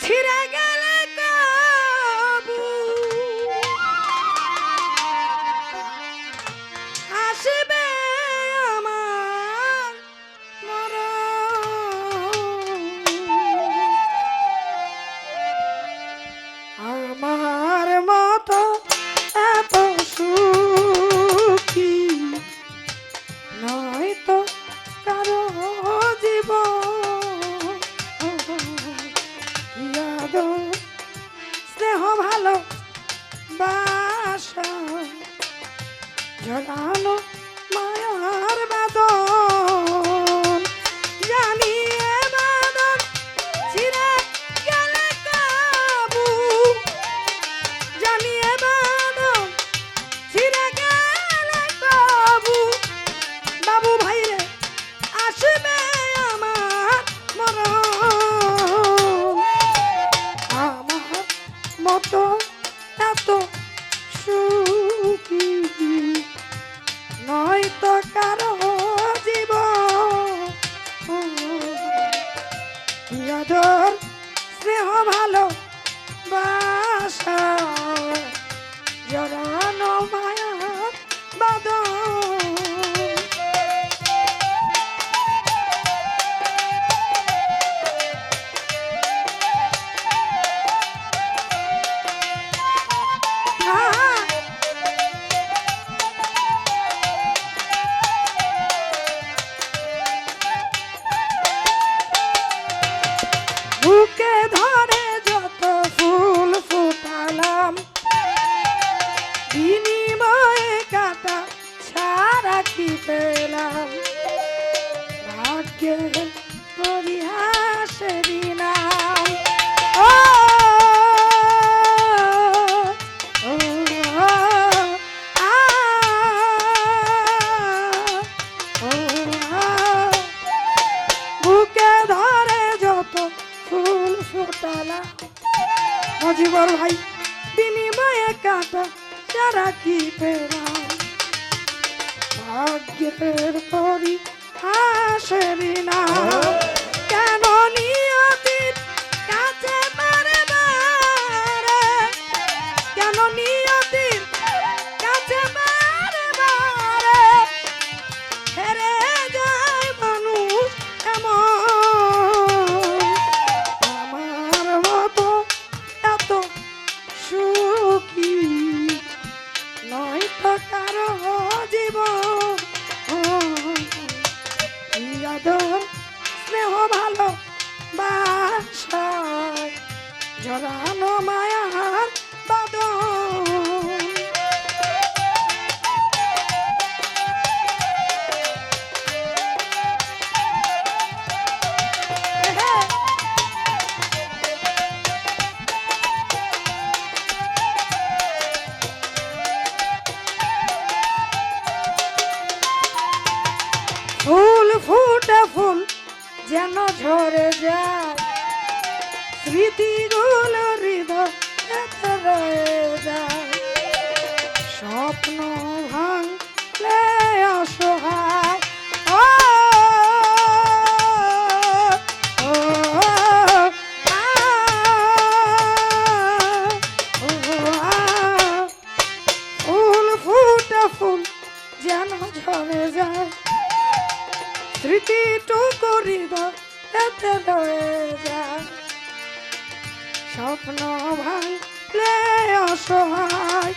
ছিঁড়ে গেলে জড়ানো মায়ার বাদন। জানি বাদন ছিঁড়ে গেলে কাবু। জানি বাদন ছিঁড়ে বাবু ভাই রে, আসবে আমার মরণ। মতো এত সুখী নয় তো কারও বুকে ধরে যত ফুল ফুটালাম বিনিময়ে কাটা ছাড়া কি পেলাম? ভাগ্যে কি পেলাম ভাগ্যের পরি হাসেরি না। কেন নিয়তির কাছে পারে কেন নিয়তির জড়ানো মায়ার ফুল ফুটে ফুল যেন ঝরে যায়। স্মৃতিগুলো হৃদয় রয়ে যায় স্বপ্ন ভাঙলে অসহায় ফুল ফুটে ফুল যেন ঝরে যায় স্মৃতিটুকু হৃদয় রয়ে যায় স্বপ্ন ভাঙলে অসহায়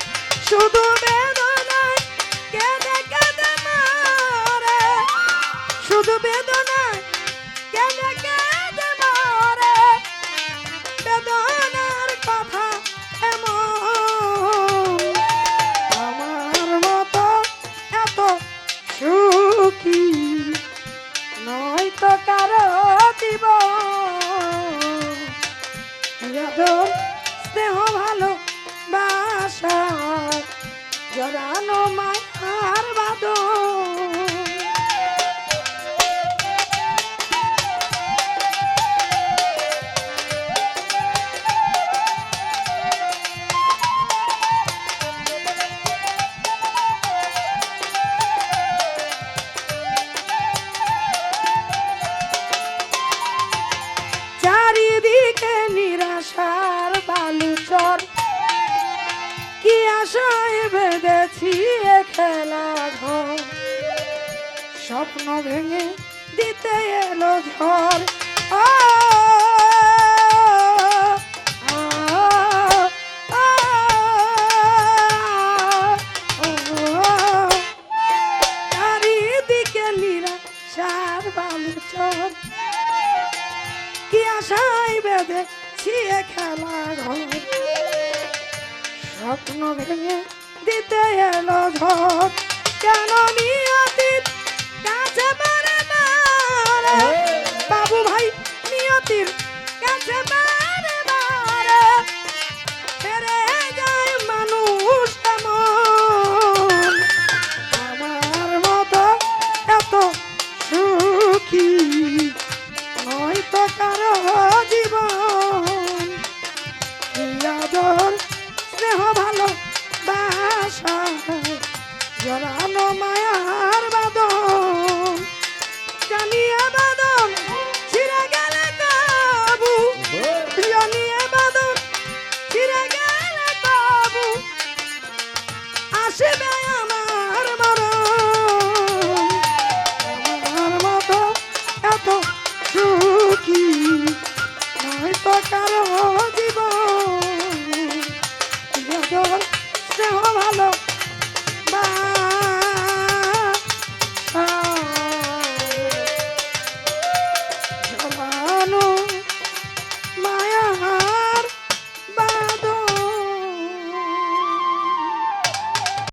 শুধু বেদনায় do. খেলা ঘর। স্বপ্ন ভেঙে দিতে এলো ঝড়। আ, কি বেঁধে খেলা ঘর? স্বপ্ন ভেঙে দিতে এলো ধর কেন নিয়তির কাছে মারে। না বাবু ভাই নিয়তির কাছে